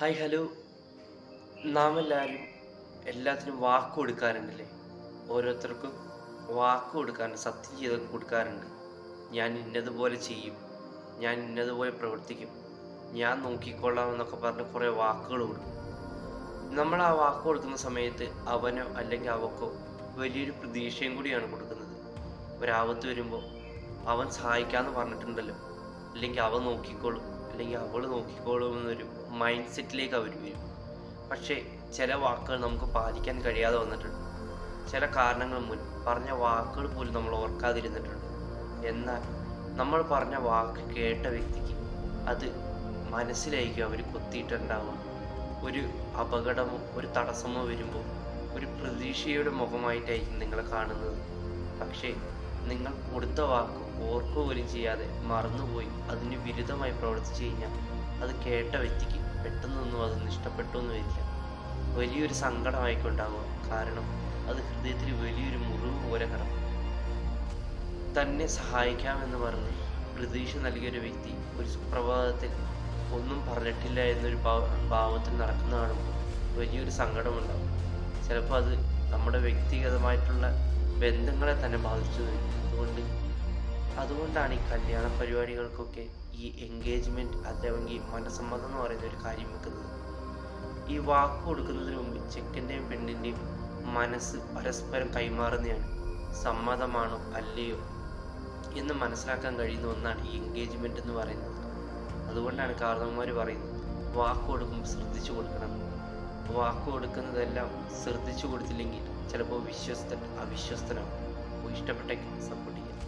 Hi hello നാം എല്ലാവരും എല്ലാത്തിനും വാക്ക് കൊടുക്കാറുണ്ടല്ലേ? ഓരോരുത്തർക്കും വാക്ക് കൊടുക്കാറുണ്ട് സത്യം ചെയ്ത് കൊടുക്കാറുണ്ട്. ഞാൻ ഇന്നതുപോലെ ചെയ്യും ഞാൻ ഇന്നതുപോലെ പ്രവർത്തിക്കും ഞാൻ നോക്കിക്കൊള്ളാം എന്നൊക്കെ പറഞ്ഞ് കുറേ വാക്കുകൾ കൊടുക്കും. നമ്മൾ ആ വാക്ക് കൊടുക്കുന്ന സമയത്ത് അവനോ അല്ലെങ്കിൽ അവക്കോ വലിയൊരു പ്രതീക്ഷയും കൂടിയാണ് കൊടുക്കുന്നത്. ഒരാപത്ത് വരുമ്പോൾ അവൻ സഹായിക്കാമെന്ന് പറഞ്ഞിട്ടുണ്ടല്ലോ. അല്ലെങ്കിൽ അവൻ നോക്കിക്കോളും. അല്ലെങ്കിൽ അവൾ നോക്കിക്കോളും എന്നൊരു മൈൻഡ് സെറ്റിലേക്ക് അവർ വരും. പക്ഷേ ചില വാക്കുകൾ നമുക്ക് പാലിക്കാൻ കഴിയാതെ വന്നിട്ടുണ്ട്. ചില കാരണങ്ങൾ മുൻ പറഞ്ഞ വാക്കുകൾ പോലും നമ്മൾ ഓർക്കാതിരുന്നിട്ടുണ്ട്. എന്നാൽ നമ്മൾ പറഞ്ഞ വാക്ക് കേട്ട വ്യക്തിക്ക് അത് മനസ്സിലായിരിക്കും അവർ കൊത്തിയിട്ടുണ്ടാവുക. ഒരു അപകടമോ ഒരു തടസ്സമോ വരുമ്പോൾ ഒരു പ്രതീക്ഷയുടെ മുഖമായിട്ടായിരിക്കും നിങ്ങളെ കാണുന്നത്. പക്ഷേ നിങ്ങൾ കൊടുത്ത വാക്ക് ഓർക്കുക പോലും ചെയ്യാതെ മറന്നുപോയി. അതിന് വിരുദ്ധമായി പ്രവർത്തിച്ചു കഴിഞ്ഞാൽ അത് കേട്ട വ്യക്തിക്ക് പെട്ടെന്നൊന്നും അതൊന്നും ഇഷ്ടപ്പെട്ടു എന്ന് വരില്ല വലിയൊരു സങ്കടമായിരിക്കും ഉണ്ടാവുക കാരണം അത് ഹൃദയത്തിൽ വലിയൊരു മുറിവ് പോലെ കിടക്കും. തന്നെ സഹായിക്കാമെന്ന് പറഞ്ഞ് പ്രതീക്ഷ നൽകിയൊരു വ്യക്തി ഒരു സുപ്രഭാതത്തിൽ ഒന്നും പറഞ്ഞിട്ടില്ല എന്നൊരു ഭാവ- ഭാവത്തിൽ നടക്കുന്ന കാണുമ്പോൾ വലിയൊരു സങ്കടമുണ്ടാവും. ചിലപ്പോൾ അത് നമ്മുടെ വ്യക്തിഗതമായിട്ടുള്ള ബന്ധങ്ങളെ തന്നെ ബാധിച്ചു അതുകൊണ്ട് അതുകൊണ്ടാണ് ഈ കല്യാണ പരിപാടികൾക്കൊക്കെ ഈ എൻഗേജ്മെന്റ് അല്ലെങ്കിൽ മനസ്സമ്മതം എന്ന് പറയുന്ന ഒരു കാര്യം വെക്കുന്നത്. ഈ വാക്ക് കൊടുക്കുന്നതിന് മുമ്പ് ചെക്കന്റെയും പെണ്ണിന്റെയും മനസ്സ് പരസ്പരം കൈമാറുന്നതാണ്. സമ്മതമാണോ അല്ലയോ എന്ന് മനസ്സിലാക്കാൻ കഴിയുന്ന ഒന്നാണ് ഈ എൻഗേജ്മെന്റ് എന്ന് പറയുന്നത്. അതുകൊണ്ടാണ് കാർന്നവന്മാർ പറയുന്നത് വാക്ക് കൊടുക്കുമ്പോൾ ശ്രദ്ധിച്ചു കൊടുക്കണം. വാക്ക് കൊടുക്കുന്നതെല്ലാം ശ്രദ്ധിച്ചു കൊടുത്തില്ലെങ്കിൽ ചിലപ്പോൾ വിശ്വസ്തൻ അവിശ്വസ്തനാവും. ഇഷ്ടപ്പെട്ടേക്കും സപ്പോർട്ട് ചെയ്യും.